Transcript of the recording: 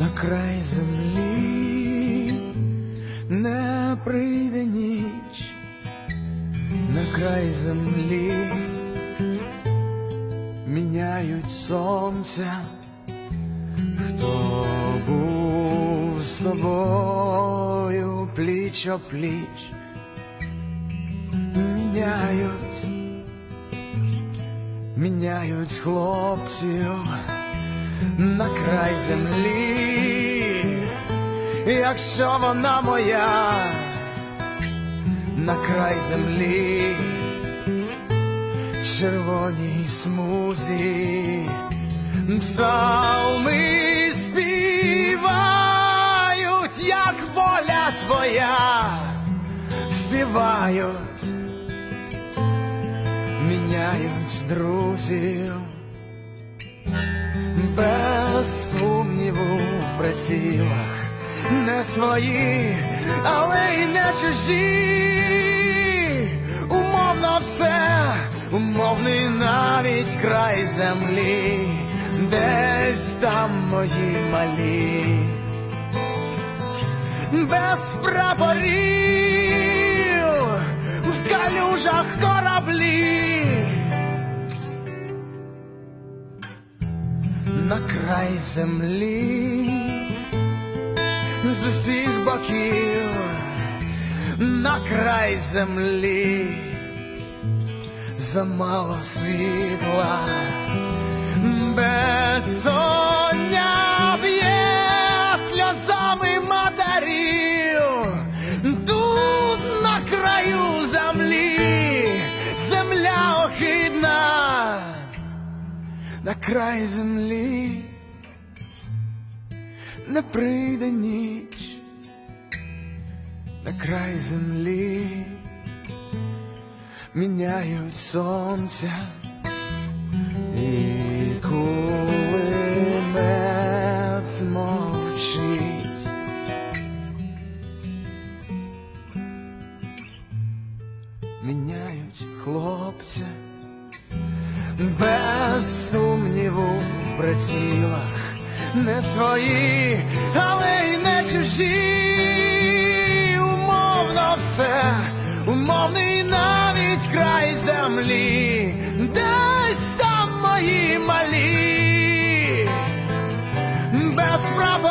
на край землі не прийде ніч, на край землі міняють сонця, хто був з тобою пліч о пліч, міняють, міняють хлопців на край землі, якщо вона моя, на край землі, червоній смузі, псалми співають, як воля твоя, співають, міняють друзів сумніву в прицілах, не свої, але й не чужі. Умовно все, умовний навіть край землі, десь там мої малі, без прапорів в калюжах кораблі. Край землі, з усіх боків, на край землі, замало світла, безсоння б'є сльозами матерів, тут на краю землі, земля охидна на край землі не прийде ніч, на край землі міняють сонця і кулемет мовчить. Міняють хлопця без сумніву в прицілах, не свої, але й не чужі. Умовно все, умовний навіть край землі, десь там мої малі, без прапорів